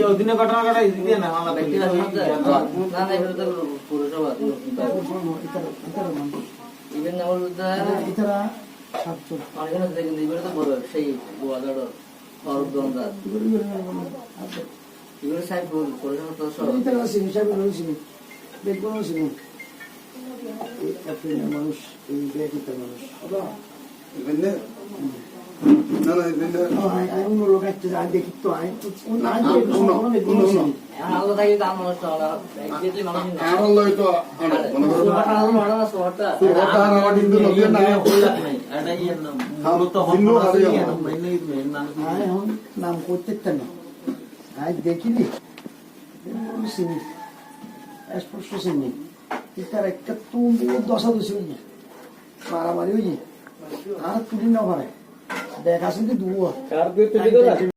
যে ওদিনে ঘটনা ঘটা দিয়ে না মামলা ব্যক্তি করলি। আছে। না না না এটা তো পুরসভা ইভেন আমার বিরুদ্ধে এছাড়া সাতশো অনেকখানে দেখেন এগুলো তো বড় সেই গোয়াদাড় অরূপ দমদার এগুলো সাহেব পুরসভা তো সব সিনি সাহেব রয়েছিলেন দেখবেন ছিলেন এপ্রিলের মানুষ এই এখানে? অন্য লোক দেখি তো নাম। করতে না আই দেখিনি চিনি স্পষ্ট চিনি তার একটা তুমি দশা দোষী হয়ে যায় মারামারি হয়ে যায় আর তুলি না পারে দেখা শুনতে দুয়া